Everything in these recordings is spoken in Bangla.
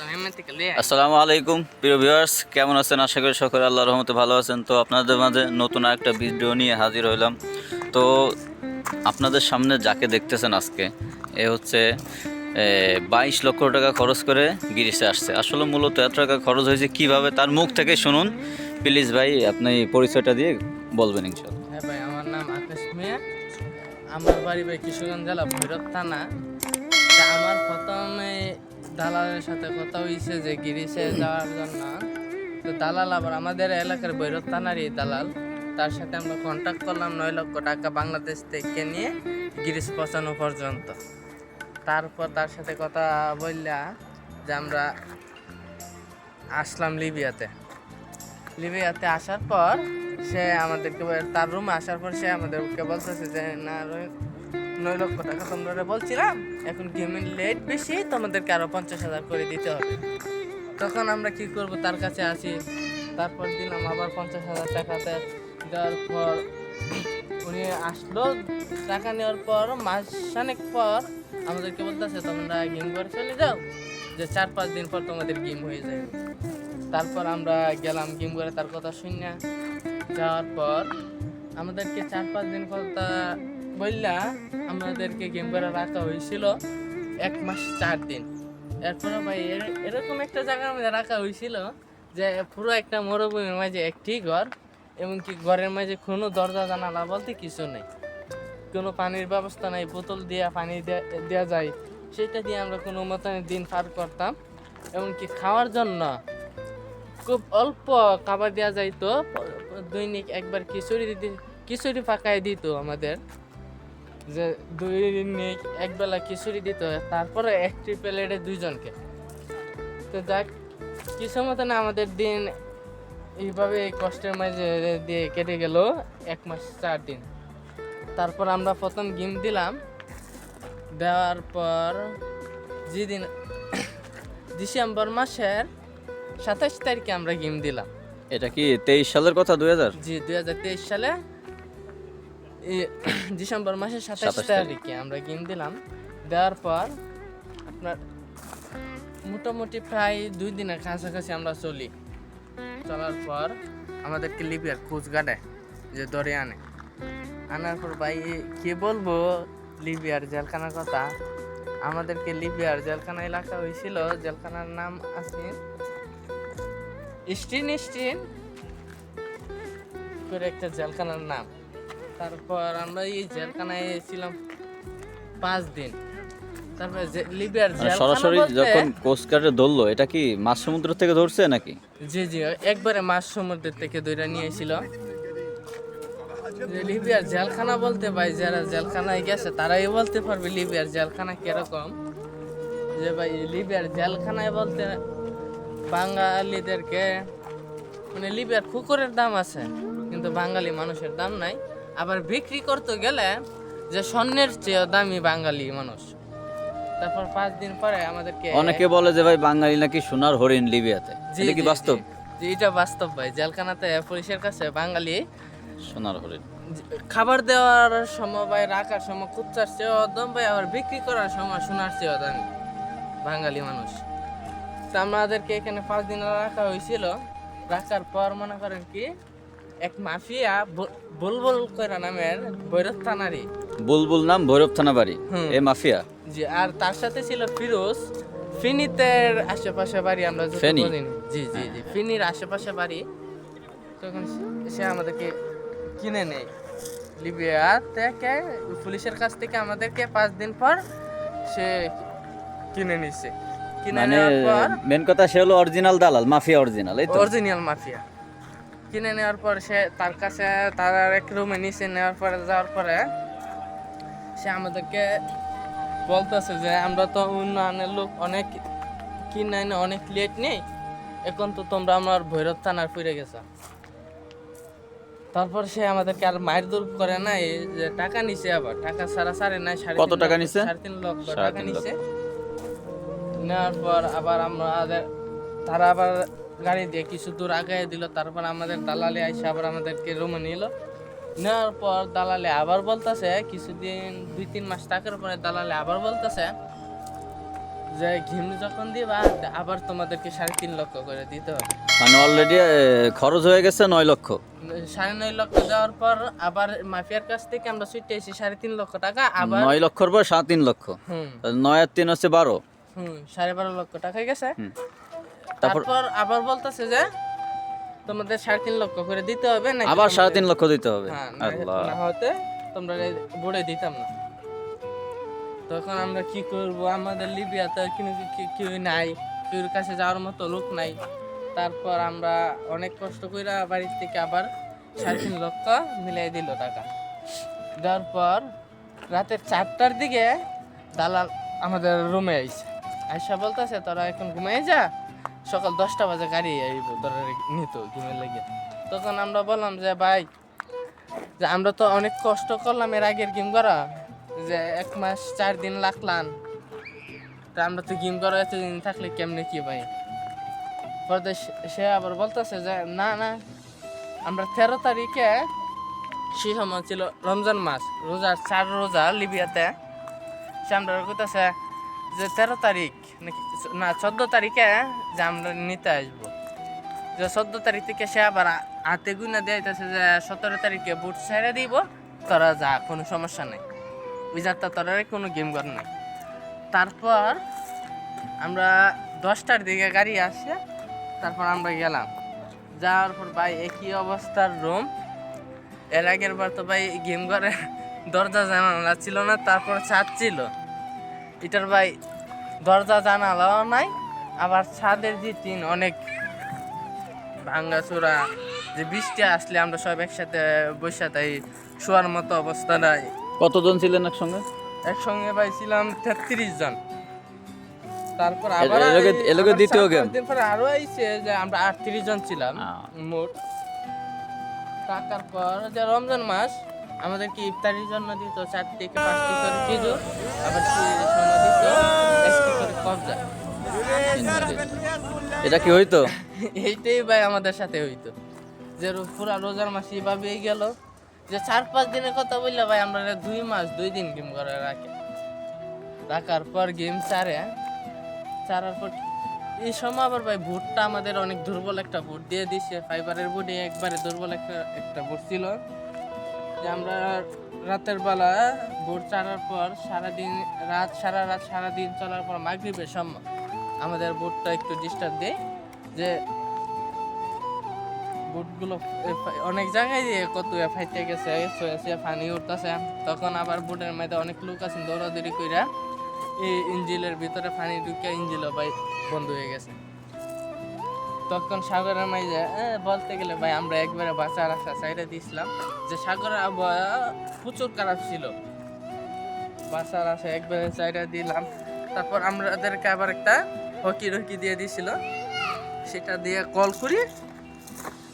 আসসালামু আলাইকুম প্রিয় ভিউয়ার্স কেমন আছেন? আশা করি সকলে আল্লাহর রহমতে ভালো আছেন। তো আপনাদের মাঝে নতুন একটা ভিডিও নিয়ে হাজির হইলাম। তো আপনাদের সামনে যাকে দেখতেছেন আজকে এ হচ্ছে বাইশ লক্ষ টাকা খরচ করে গিরিশে আসছে। আসলে মূলত এত টাকা খরচ হয়েছে কীভাবে তার মুখ থেকে শুনুন। প্লিজ ভাই আপনি পরিচয়টা দিয়ে বলবেন ইনশাল্লাহ হ্যাঁ ভাই আমার নাম আকাশ মিয়া। আমার বাড়ি ভাই কিশোরগঞ্জ জেলা ভৈরব থানা। আমার দালালের সাথে কথা হয়েছে যে গিরিশে যাওয়ার জন্য। তো দালাল আবার আমাদের এলাকার ভৈরব থানারই দালাল। তার সাথে আমরা কন্ট্যাক্ট করলাম নয় লক্ষ টাকা বাংলাদেশ থেকে নিয়ে গিরিশ পৌঁছানো পর্যন্ত। তারপর তার সাথে কথা বললা যে আমরা আসলাম লিবিয়াতে। লিবিয়াতে আসার পর সে আমাদেরকে তার রুমে আসার পর সে আমাদেরকে বলতেছে যে, না নয় লক্ষ টাকা তোমরা বলছিলাম এখন গেমের লেট বেশি, তোমাদেরকে আরও পঞ্চাশ হাজার করে দিতে হবে। তখন আমরা কি করব? তার কাছে আসি। তারপর দিলাম আবার পঞ্চাশ হাজার টাকাতে দেওয়ার পর উনি আসলো। টাকা নেওয়ার পর, মাস খানেক পর আমাদেরকে বলতেছে, তোমরা গেম করে চলে যাও। যে চার পাঁচ দিন পর তোমাদের গেম হয়ে যাবে তারপর আমরা গেলাম গেম করে তার কথা শুনে যাওয়ার পর আমাদেরকে চার পাঁচ দিন কথা বললা আমাদেরকে গেম করে রাখা হয়েছিল এক মাস চার দিন। এরপরে ভাই, এর- এরকম একটা জায়গার মধ্যে রাখা হয়েছিল যে পুরো একটা মরুভূমির মাঝে একটি ঘর এমনকি ঘরের মাঝে কোনো দরজা, জানালা বলতে কিছু নেই। কোনো পানির ব্যবস্থা নাই, বোতল দিয়ে পানি দেওয়া যায়। সেটা দিয়ে আমরা কোনো মতন দিন পার করতাম। এমনকি খাওয়ার জন্য খুব অল্প খাবার দেওয়া যাইতো দৈনিক একবার খিচুড়ি দিতে খিচুড়ি পাকায় দিত আমাদের। যে দুই একবেলা খিচুড়ি দিত তারপরে একটি প্লেটে দুইজনকে। তো যাক কিছু মতন আমাদের দিন এইভাবে এই কষ্টের মাঝে দিয়ে কেটে গেল এক মাস চার দিন। তারপর আমরা প্রথম গেম দিলাম। দেওয়ার পর যেদিন ডিসেম্বর মাসের সাতাশ তারিখে আমরা গেম দিলাম। এটা কি তেইশ সালের কথা দুই হাজার? জি দুই হাজার তেইশ সালে। ডিসেম্বর মাসের সাতাশ 27 তারিখে। আমরা গেম দিলাম। দেওয়ার পর আপনার মোটামুটি প্রায় দুই দিনের কাছাকাছি আমরা চলি। চলার পর আমাদেরকে লিবিয়ার খোঁজ গাড়ে যে ধরে আনে। আনার পর ভাই কি বলব? লিবিয়ার জেলখানার কথা। আমাদেরকে লিবিয়ার জেলখানা এলাকা হয়েছিল। জেলখানার নাম আছে স্টিন স্টিন করে একটা জেলখানার নাম। তারপর আমরা এই জেলখানায় ছিলাম পাঁচ দিন। তারপরে লিবিয়ার মানে সরাসরি যখন কোস্টগার্ডে ধরলো এটা কি মাছ সমুদ্র থেকে ধরছে নাকি? জি জি একবারে মাছ সমুদ্রের থেকে দইরা নিয়েছিল যে লিবিয়ার জেলখানা বলতে ভাই যারা জেলখানায় গেছে তারাই বলতে পারবে লিবিয়ার জেলখানা কীরকম। যে ভাই লিবিয়ার জেলখানায় বলতে বাঙালিদেরকে মানে লিবিয়ার কুকুরের দাম আছে কিন্তু বাঙালি মানুষের দাম নাই। আবার বিক্রি করতে গেলে যে স্বর্ণের চেয়ে দামি বাঙালি মানুষ। তারপর পাঁচ দিন পরে আমাদেরকে অনেকে বলে যে ভাই বাঙালি নাকি সোনার হরিণ লিবিয়াতে। এটা কি বাস্তব। জি, এটা বাস্তব ভাই। জেলখানাতে পুলিশের কাছে বাঙালি সোনার হরিণ। খাবার দেওয়ার সময় ভাই রাখার সময় কুচ্চার চেয়েও দম ভাই আবার বিক্রি করার সময় সোনার চেয়েও দামি বাঙালি মানুষ। তো আমাদেরকে এখানে পাঁচ দিন রাখা হয়েছিল। রাখার পর মনে করেন কি এক মাফিয়া বুলবুল কইরা নামের ভৈরব থানারি বুলবুল নাম ভৈরব থানা বাড়ি। এ মাফিয়া? জি আর তার সাথে ছিল ফিরোজ। ফিনিতের আশেপাশে বাড়ি আমরা যতটুকু জি জি জি ফিনির আশেপাশে বাড়ি। তখন সে- সে আমাদেরকে কিনে নেয়। লিবিয়া থেকে পুলিশের কাছ থেকে আমাদেরকে পাঁচ দিন পর সে কিনে নিছে। কিনে মানে নেওয়ার পর মেন কথা সে হলো অরিজিনাল দালাল মাফিয়া অরিজিনাল এই তো? Original mafia. কিনে নেওয়ার পর সে তার কাছে তার এক রুমে নিচে নেওয়ার পরে যাওয়ার পরে সে আমাদেরকে বলতেছে যে আমরা তো উন্নয়নের লোক অনেক কিনে এনে অনেক লেট নেই। এখন তো তোমরা আমার ভৈরব থানার ফিরে গেছো। তারপর সে আমাদেরকে আর মায়ের দূর করে নাই যে টাকা নিছে আবার। টাকা সারা সাড়ে নাই সাড়ে কত টাকা নিছে? সাড়ে তিন লক্ষ টাকা নিছে। নেওয়ার পর আবার আমাদের তারা আবার গাড়ি দিয়ে কিছু দূর আগায় দিল তারপর আমাদের দালালে আইসে আবার আমাদেরকে রুমে নিল। নেওয়ার পর দালালে আবার বলতেছে কিছুদিন দুই তিন মাস টাকার পরে দালালে আবার বলতেছে যে ঘিম যখন দিবা আবার তোমাদেরকে সাড়ে তিন লক্ষ করে দিতে হবে। মানে অলরেডি খরচ হয়ে গেছে নয় লক্ষ? সাড়ে নয় লক্ষ দেওয়ার পর আবার মাফিয়ার কাছ থেকে আমরা ছুটে এসেছি সাড়ে তিন লক্ষ টাকা আবার নয় লক্ষর পর সাড়ে তিন লক্ষ। হুম। নয় আর তিন হচ্ছে বারো। হুম সাড়ে বারো লক্ষ টাকা গেছে। তারপর আবার বলতেছে যে তোমাদের সাড়ে তিন লক্ষ করে দিতে হবে নাকি আবার সাড়ে তিন লক্ষ দিতে হবে? হ্যাঁ আল্লাহ। না হতে তোমরা দিতাম না। তখন আমরা কি করব? আমাদের লিবিয়াতে কিন্তু কেউ নাই কেউর কাছে যাওয়ার মতো লোক নাই। তারপর আমরা অনেক কষ্ট করে বাড়ির থেকে আবার সাড়ে তিন লক্ষ মিলাই দিল টাকা। দেওয়ার পর রাতের চারটার দিকে দালাল আমাদের রুমে আইছে। আইসা বলতেছে তোরা এখন ঘুমাই যা সকাল দশটা বাজে গাড়ি আইব তোরা নিত ঘুমে লেগে। তখন আমরা বললাম যে, ভাই, যে আমরা তো অনেক কষ্ট করলাম এর আগের গেম করা, যে এক মাস চার দিন লাগলাম। তা আমরা তো গেম করা এতদিন থাকলে কেমনে কি ভাই? পরে সে- আবার বলতেছে যে, না না, আমরা তেরো তারিখে সে সময় ছিল রমজান মাস, রোজার চার রোজা লিবিয়াতে। সে আমরা কইতেছে যে, তেরো তারিখ না, চোদ্দ তারিখে যে আমরা নিতে আসব। যে চোদ্দ তারিখ থেকে সে আবার হাতে গুনা দিয়েছে যে সতেরো তারিখে বুট ছেড়ে দিব, তোরা যা, কোনো সমস্যা নেই। ওই যাত্রা তোরা কোনো গেম কর নাই। তারপর আমরা দশটার দিকে গাড়ি আসে, তারপর আমরা গেলাম। যাওয়ার পর ভাই, একই অবস্থার রুম। এর আগের বার তো ভাই গেম করে, দরজা জানালা ছিল না, তারপর ছাদ ছিল। এটার ভাই দরজা জানালাও নাই আবার ছাদের যে টিন অনেক ভাঙ্গাচোরা যে বৃষ্টি আসলে আমরা সব একসাথে বসে তাই শোয়ার মতো অবস্থা নাই। কতজন ছিলেন একসঙ্গে? একসঙ্গে পাইছিলাম তেত্রিশ জন। তারপর আবার এলোকে- দ্বিতীয় game? দিন পরে আরও আইছে যে আমরা আটত্রিশ জন ছিলাম মোট। টাকার পর যে রমজান মাস আমাদেরকে ইফতারির জন্য দিত চার থেকে পাঁচটি করে খেজুর আবার সেই সময় দিত একটি করে কবজা। এটা কি হইতো? এইটাই ভাই আমাদের সাথে হইতো। যে পুরা রোজার মাস এইভাবেই গেল। যে চার পাঁচ দিনের কথা বললে ভাই আমরা দুই মাস দুই দিন গেম করে রাখে। রাখার পর গেম চারে চারার পর এই সময় আবার ভাই ভোটটা আমাদের অনেক দুর্বল একটা ভোট দিয়ে দিছে। ফাইবারের ভোটে একবারে দুর্বল একটা একটা ভোট ছিল। যে আমরা রাতের বেলা ভোট চারার পর সারাদিন রাত সারা রাত সারাদিন চলার পর মাগরিবের সময় আমাদের বোটটা একটু ডিস্টার্ব দেয়, যে বুটগুলো অনেক জায়গায় দিয়ে কত ফাইতে গেছে ছয়েছে পানি উঠতেছে। তখন আবার বুটের মধ্যে অনেক লোক আছে দৌড়াদৌড়ি কইরা এই ইঞ্জিলের ভিতরে পানি ঢুকে ইঞ্জিলও ভাই বন্ধ হয়ে গেছে। তখন সাগরের মাঝে বলতে গেলে ভাই আমরা একবারে বাঁচার রাস্তা সাইডে দিয়েছিলাম। যে সাগরের আবহাওয়া প্রচুর খারাপ ছিল। বাঁচার আশা একবারে সাইডে দিলাম। তারপর আমাদেরকে আবার একটা হকি রকি দিয়ে দিছিল। সেটা দিয়ে কল করি।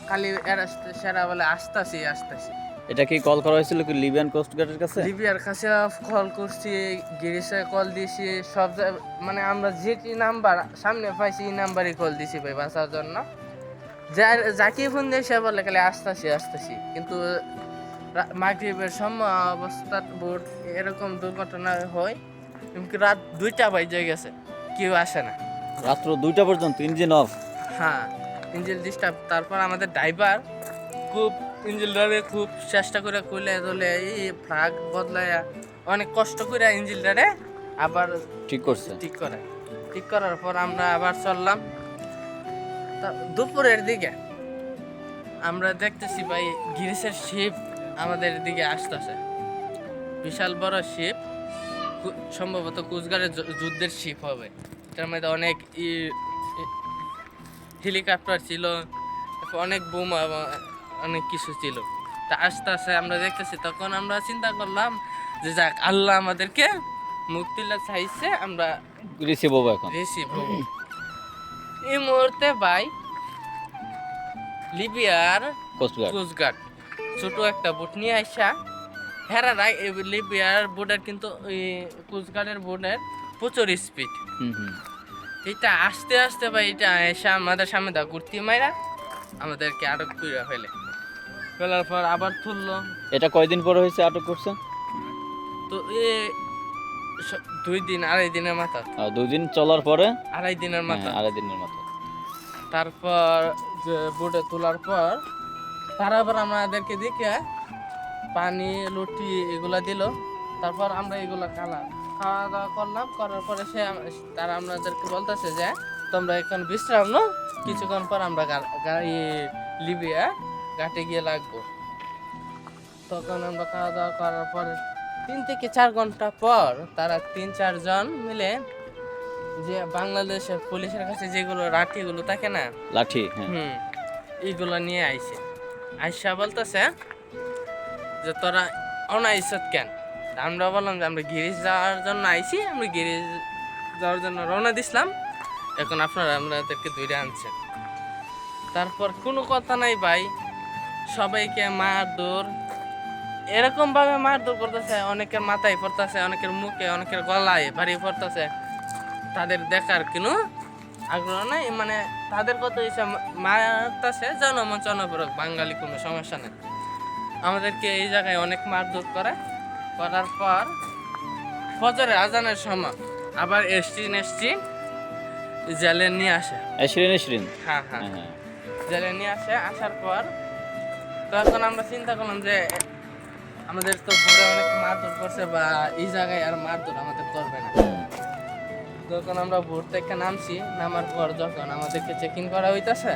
খালি এরা সেরা বলে আসতেছি, আসতাছি। এটা কি কল করা হয়েছিল কি লিবিয়ান কোস্ট গার্ডের কাছে? লিবিয়ার কাছে কল করছি গিরিশে কল দিছি সব মানে আমরা যেটি নাম্বার সামনে পাইছি এই নাম্বারই কল দিছি ভাই বাঁচার জন্য। যা- যাকে ফোন দিয়ে সে বলে খালি আসতেছি আসতেছি। কিন্তু মাগরিবের সময় অবস্থা বোর্ড এরকম দুর্ঘটনা হয় এমনকি রাত দুইটা বাজে গেছে কেউ আসে না। রাত্র দুইটা পর্যন্ত ইঞ্জিন অফ হ্যাঁ ইঞ্জিন ডিস্টার্ব তারপর আমাদের ড্রাইভার খুব ইঞ্জিনটারে খুব চেষ্টা করে খুলে তুলে এই ফ্লাগ বদলায়া অনেক কষ্ট করে ইঞ্জিনটারে আবার ঠিক করছে। ঠিক করে। ঠিক করার পর আমরা আবার চললাম। তা দুপুরের দিকে আমরা দেখতেছি ভাই গিরিশের শিপ আমাদের দিকে আসতেছে। বিশাল বড় শিপ সম্ভবত কুচগাড়ের যু- যুদ্ধের শিপ হবে। এটার মধ্যে অনেক হেলিকপ্টার ছিল অনেক বোমা অনেক কিছু ছিল। তা আস্তে আস্তে আমরা দেখতেছি তখন আমরা চিন্তা করলাম যে যাক আল্লাহ আমাদেরকে মুক্তিলা চাইছে আমরা রিসিভ হব এখন। রিসিভ হব। এই মুহূর্তে ভাই লিবিয়ার কোস্টগার্ড। ছোট একটা বোট নিয়ে আসা হেরারা এই লিবিয়ার বোর্ডের কিন্তু ওই কোস্টগার্ডের বোর্ডের প্রচুর স্পিড এটা আস্তে আস্তে ভাই এটা এসে আমাদের সামনে দা কুর্তি মাইরা আমাদেরকে আটক করে ফেলে। ফেলার পর আবার তুললো। এটা কয়দিন পরে হয়েছে আটক করছে? তো এ দুই দিন আড়াই দিনের মাথা দুই দিন চলার পরে? আড়াই দিনের মাথা হ্যাঁ, আড়াই দিনের মাথা তারপর যে বোটে তোলার পর তারা আবার আমাদেরকে দেখে পানি লুটি এগুলা দিল। তারপর আমরা এগুলা খালা খাওয়া দাওয়া করলাম করার পরে সে তারা আমাদেরকে বলতেছে যে তোমরা এখন বিশ্রাম নো কিছুক্ষণ পর আমরা গাড়ি লিবিয়া ঘাটে গিয়ে লাগবো। তখন আমরা খাওয়া দাওয়া করার পরে তিন থেকে চার ঘণ্টা পর তারা তিন চারজন মিলে যে বাংলাদেশের পুলিশের কাছে যেগুলো রাটিগুলো থাকে না? লাঠি হ্যাঁ। হুম এইগুলো নিয়ে আইছে। আইসা বলতেছে যে তোরা অনাইসত কেন? আমরা বললাম যে আমরা গিরিজ যাওয়ার জন্য আইছি আমরা গিরিজ যাওয়ার জন্য রওনা দিছিলাম। এখন আপনারা আমাদেরকে ধরে আনছেন। তারপর কোনো কথা নাই ভাই। সবাইকে মারধর। এরকম ভাবে মারধর করতেছে অনেকের মাথায় পড়তেছে অনেকের মুখে অনেকের গলায় বাড়ি পড়তেছে। তাদের দেখার কোনো আগ্রহ নাই মানে তাদের কত হিসেবে মারতেছে জনমন জনপ্রক বাঙালি কোনো সমস্যা নেই। আমাদেরকে এই জায়গায় অনেক মারধর করে। করার পর ফজরে আজানের সময় আবার এসটি নেসটি জেলে নিয়ে আসে। হ্যাঁ হ্যাঁ। হ্যাঁ হ্যাঁ। জেলে নিয়ে আসে আসার পর তখন আমরা চিন্তা করলাম যে আমাদের তো ঘরে অনেক মারধর করছে বা এই জায়গায় আর মারধর আমাদের করবে না। যখন আমরা ভোর থেকে নামছি নামার পর যখন আমাদেরকে চেকিং করা হইতাছে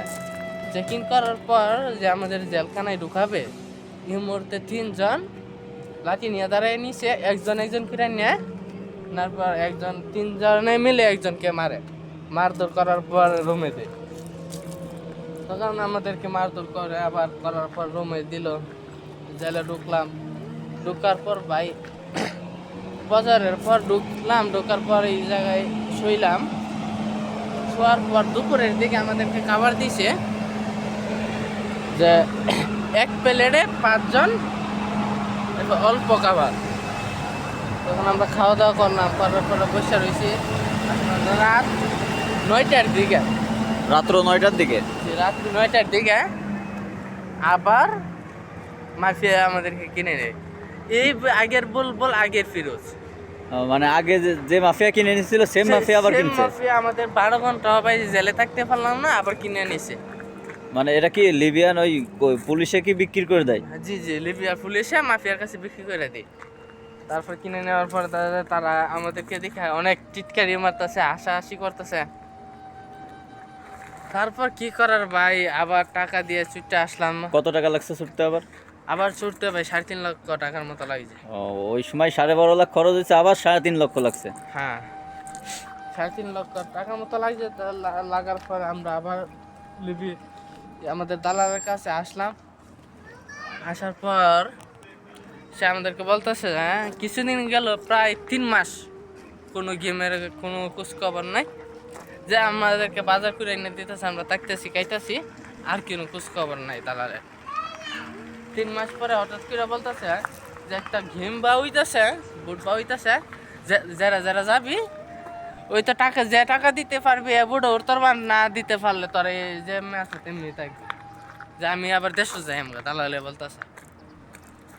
চেকিং করার পর যে আমাদের জেলখানায় ঢুকাবে এই মুহূর্তে তিনজন লাঠি নিয়ে দাঁড়ায় নিছে একজন একজন করে নেয় তারপর একজন তিনজনে মিলে একজনকে মারে। মারধর করার পর রুমে দেয়। তখন আমাদেরকে মারধর করে, আবার করার পর রুমে দিল, জেলে ঢুকলাম। ঢুকার পর ভাই, বাজারের পর ঢুকলাম, ঢোকার পর এই জায়গায় শুইলাম। শোয়ার পর দুপুরের দিকে আমাদেরকে খাবার দিছে যে এক প্লেটে পাঁচজন অল্প খাবার। তখন আমরা খাওয়া দাওয়া করলাম, করার পরে বসে রয়েছি রাত নয়টার দিকে। রাত্র নয়টার দিকে? যে রাত নয়টার দিকে আবার মাফিয়া আমাদেরকে কিনে নেয়। এই আগের বুলবুল আগের ফিরোজ। মানে আগে যে- মাফিয়া কিনে নিয়েছিল সেম মাফিয়া আবার কিনছে? মাফিয়া আমাদের বারো ঘণ্টা ভাই জেলে থাকতে পারলাম না আবার কিনে নিছে। মানে এটা কি লিবিয়ান ওই পুলিশে কি বিক্রি করে দেয়? জি জি লিবিয়ার পুলিশে মাফিয়ার কাছে বিক্রি করে দেয়। তারপর কিনে নেওয়ার পর তারা- আমাদেরকে দেখে অনেক চিৎকারি মারতেছে হাসাহাসি করতেছে। তারপর কি করার ভাই? আবার টাকা দিয়ে ছুটতে আসলাম। কত টাকা লাগছে ছুটতে আবার? আবার ছুটতে ভাই সাড়ে তিন লক্ষ টাকার মতো লাগছে। ও, ওই সময় সাড়ে বারো লাখ খরচ হয়েছে আবার সাড়ে তিন লক্ষ লাগছে। হ্যাঁ। সাড়ে তিন লক্ষ টাকার মতো লাগছে লাগার পর আমরা আবার লিবি আমাদের দালালের কাছে আসলাম। আসার পর সে আমাদেরকে বলতেছে হ্যাঁ কিছুদিন গেল প্রায় তিন মাস কোনো গেমের কোনো খোঁজখবর নাই। যে আমাদেরকে বাজার করে এনে দিতেছে, আমরা থাকতেছি খাইতেছি, আর কোনো খোঁজখবর নাই দালালের তিন মাস পরে হঠাৎ করে বলতেছে যে একটা ঘেম বা হইতেছে, বুট বা হইতেছে যারা যারা যাবি, ওই তো টাকা, যে টাকা দিতে পারবি বুড়ো, ওর তোর না দিতে পারলে তোর এই যে আছে তেমনি থাকবে। যে আমি আবার দেশ যাই আমরা দালালে বলতেছে।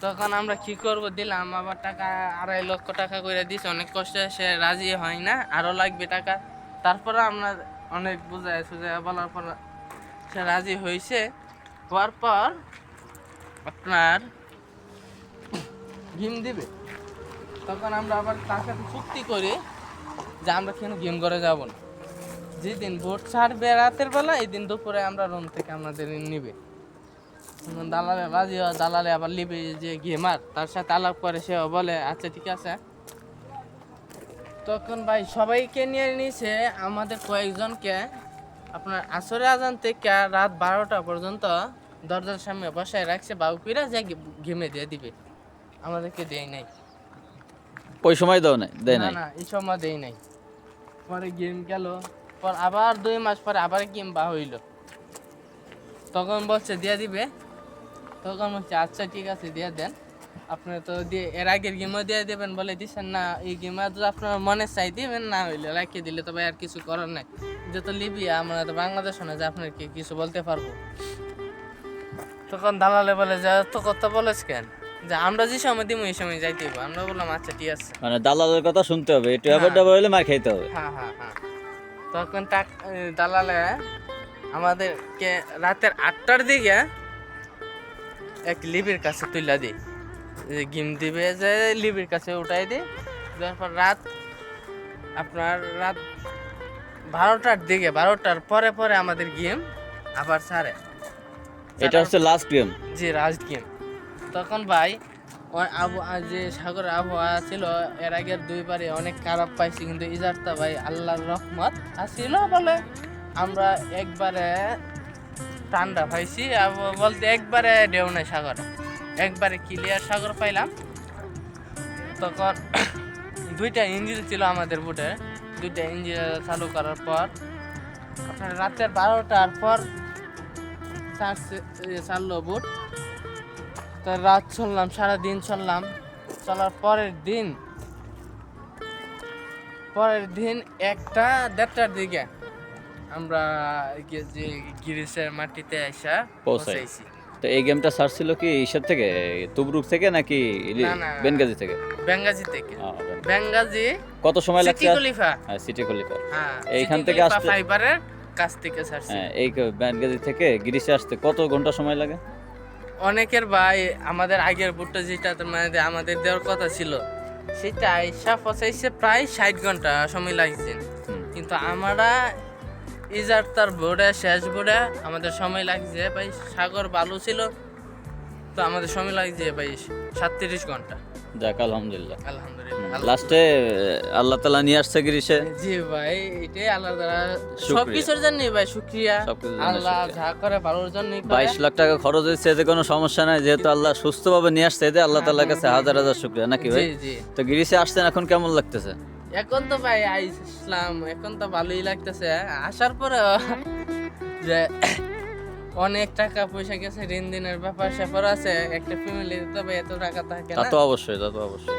তখন আমরা কি করব, দিলাম, আবার টাকা আড়াই লক্ষ টাকা করে দিছে, অনেক কষ্টে সে রাজি হয় না আরও লাগবে টাকা। তারপরে আমরা অনেক বুঝাই সুঝাই বলার পর সে রাজি হয়েছে হওয়ার পর আপনার গেম দিবে। তখন আমরা আবার তার সাথে চুক্তি করি যে আমরা কেন গেম করে যাব না। যেদিন ভোট ছাড়বে রাতের বেলা এই দিন দুপুরে আমরা রুম থেকে আমাদের নিবে। দালালে হয় দালালে আবার নিবে যে গেমার তার সাথে আলাপ করে সে বলে আচ্ছা ঠিক আছে। তখন ভাই সবাইকে নিয়ে নিছে আমাদের কয়েকজনকে। আপনার আসরে আজান থেকে রাত বারোটা পর্যন্ত দরজার সামনে বসায় রাখছে বাউকিরা যে ঘেমে দিয়ে দিবে। আমাদেরকে দেয় নাই। ওই সময় দাও নাই দেয় না এই সময় দেয় নাই। পরে গেম গেল পর আবার দুই মাস পরে আবার গেম বা হইল। তখন বলছে দিয়ে দিবে। তখন বলছে আচ্ছা ঠিক আছে দিয়ে দেন। আপনি তো দিয়ে এর আগের গেমও দিয়ে দেবেন বলে দিচ্ছেন না এই গেমে তো আপনার মনে চাই দিবেন না হইলে রাখিয়ে দিলে তবে আর কিছু করার নাই। যেহেতু লিবিয়া আমরা তো বাংলাদেশ না যে আপনার কি কিছু বলতে পারব? তখন দালালে বলে যে তো কথা বলেছ কেন? যে আমরা যে সময় দিব এই সময় যাইতে হইব। আমরা বললাম আচ্ছা ঠিক আছে। মানে দালালের কথা শুনতে হবে একটু এবার। ডাবার হলে মার খাইতে হবে। হ্যাঁ হ্যাঁ হ্যাঁ। তখন টাক দালালে আমাদেরকে রাতের আটটার দিকে এক লিবির কাছে তুইলা দিই যে গিম দিবে যে লিবির কাছে উঠাই দিই তারপর রাত আপনার রাত বারোটার দিকে বারোটার পরে পরে আমাদের গেম আবার ছাড়ে। এটা হচ্ছে লাস্ট গেম জি রাজ গেম তখন ভাই ওই আবু- যে সাগরের আবহাওয়া ছিল এর আগের দুইবারে অনেক খারাপ পাইছি কিন্তু ইজারটা ভাই আল্লাহর রহমত আসছিল বলে আমরা একবারে ঠান্ডা পাইছি আব- বলতে একবারে ঢেউ নাই সাগরে। একবারে ক্লিয়ার সাগর পাইলাম। তখন দুইটা ইঞ্জিন ছিল আমাদের বুটে। দুইটা ইঞ্জিন চালু করার পর আপনার রাতের বারোটার পর এ, বুট। তো রাত চললাম সারাদিন চললাম। চলার পরের দিন পরের দিন একটা দেড়টার দিকে আমরা যে গিরিশের মাটিতে আসা পৌঁছাই। পৌঁছাইছি। তো এই গেমটা সার্চ ছিল কি ঈশ্বর থেকে? তুবরুক থেকে নাকি। বেনগাজি থেকে? বেঙ্গাজি থেকে। বেঙ্গাজি কত সময় সিটি লাগছে খলিফা হ্যাঁ সিটি হ্যাঁ এইখান থেকে আসতে- ফাইবারের কাছ থেকে ছাড়ছি হ্যাঁ এই বেনগাজি থেকে গিরিশে আসতে কত ঘণ্টা সময় লাগে? অনেকের ভাই আমাদের আগের বুটটা যেটা মানে আমাদের দেওয়ার কথা ছিল সেটা আইসা পচাইছে প্রায় ষাট ঘণ্টা সময় লাগছে। কিন্তু আমরা ইজার তার বোর্ডে শেষ বোর্ডে আমাদের সময় লাগছে ভাই সাগর ভালো ছিল। তো আমাদের সময় লাগছে ভাই সাতত্রিশ ঘণ্টা। যাক আলহামদুলিল্লাহ। আলহামদুলিল্লাহ। লাস্টে আল্লাহ তালা নিয়ে আসছে গিরিশে জি ভাই এটাই আল্লাহ শুকরিয়া। সব কিছুর জন্য ভাই শুক্রিয়া। আল্লাহ। যা করে ভালোর জন্যই বাইশ লাখ টাকা খরচ হয়েছে এতে কোনো সমস্যা নাই। যেহেতু আল্লাহ সুস্থভাবে নিয়ে আসছে এতে আল্লাহ তাল্লার কাছে হাজার হাজার শুক্রিয়া। নাকি ভাই? তো গিরিশে আসছেন এখন কেমন লাগতেছে? এখন তো ভাই ইসলাম এখন তো ভালোই লাগতেছে। আসার পরে যে অনেক টাকা পয়সা গেছে ঋণ দিনের ব্যাপার স্যাপার আছে একটা ফ্যামিলি তো ভাই এত টাকা থাকে তা না। তো অবশ্যই তা তো অবশ্যই।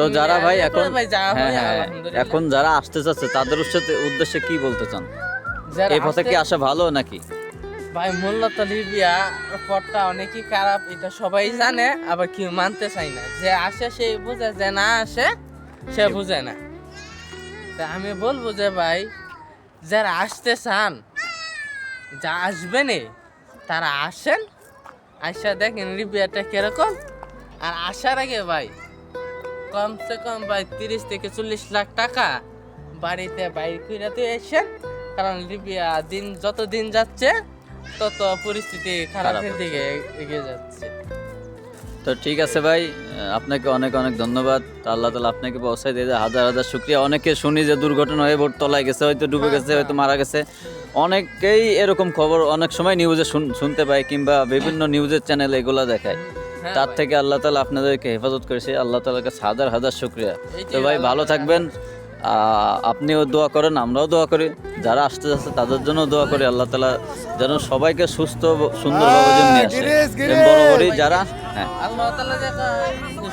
তো যারা ভাই এখন ভাই যা হ্যাঁ হয় আলহামদুলিল্লাহ। এখন যারা আসতে চাচ্ছে তাদের উদ্দেশ্যে উদ্দেশ্যে কি বলতে চান? এই পথে কি আসা ভালো নাকি? ভাই মূলত লিবিয়া পথটা অনেকই খারাপ এটা সবাই জানে আবার কেউ মানতে চায় না। যে আসে সে বুঝে যে না আসে সে বুঝে না। তা আমি বলব যে ভাই যারা আসতে চান যা আসবেনে তারা আসেন আসা দেখেন লিবিয়াটা কীরকম। আর আসার আগে ভাই কমসে কম ভাই তিরিশ থেকে চল্লিশ লাখ টাকা বাড়িতে বাইর দিয়ে এসেন কারণ লিবিয়া দিন যত দিন যাচ্ছে তত পরিস্থিতি খারাপের দিকে এগিয়ে যাচ্ছে। তো ঠিক আছে ভাই আপনাকে অনেক অনেক ধন্যবাদ। আল্লাহ তালা আপনাকে পৌঁছাই দিয়ে হাজার হাজার শুক্রিয়া। অনেকে শুনি যে দুর্ঘটনা হয়ে বোট তলায় গেছে হয়তো ডুবে গেছে হয়তো মারা গেছে। অনেকেই এরকম খবর অনেক সময় নিউজে শুনতে পাই কিংবা বিভিন্ন নিউজের চ্যানেল এগুলো দেখায়। হ্যাঁ তার থেকে আল্লাহ তালা আপনাদেরকে হেফাজত করেছে। আল্লাহ তালার কাছে হাজার হাজার শুক্রিয়া। তো ভাই ভালো থাকবেন। আপনিও দোয়া করেন আমরাও দোয়া করি। যারা আসতে যাচ্ছে তাদের জন্য দোয়া করি আল্লাহ তালা যেন সবাইকে সুস্থ সুন্দরভাবে আসে। যারা হ্যাঁ। আল্লাহ তাআলা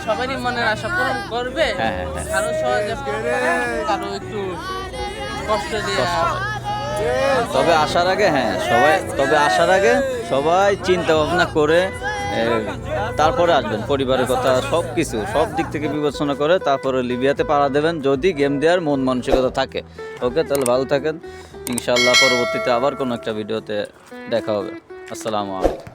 সবারই মনের আশা পূরণ করবে হ্যাঁ, হ্যাঁ। কারও সহজে কারও একটু কষ্ট দিয়ে তবে আসার আগে হ্যাঁ সবাই তবে আসার আগে সবাই চিন্তা ভাবনা করে তারপরে আসবেন, পরিবারের কথা, সব কিছু, সব দিক থেকে বিবেচনা করে তারপরে লিবিয়াতে পাড়া দেবেন, যদি গেম দেওয়ার মন মানসিকতা থাকে। ওকে, তাহলে ভালো থাকেন। ইনশাল্লাহ পরবর্তীতে আবার কোনো একটা ভিডিওতে দেখা হবে। আসসালামু আলাইকুম।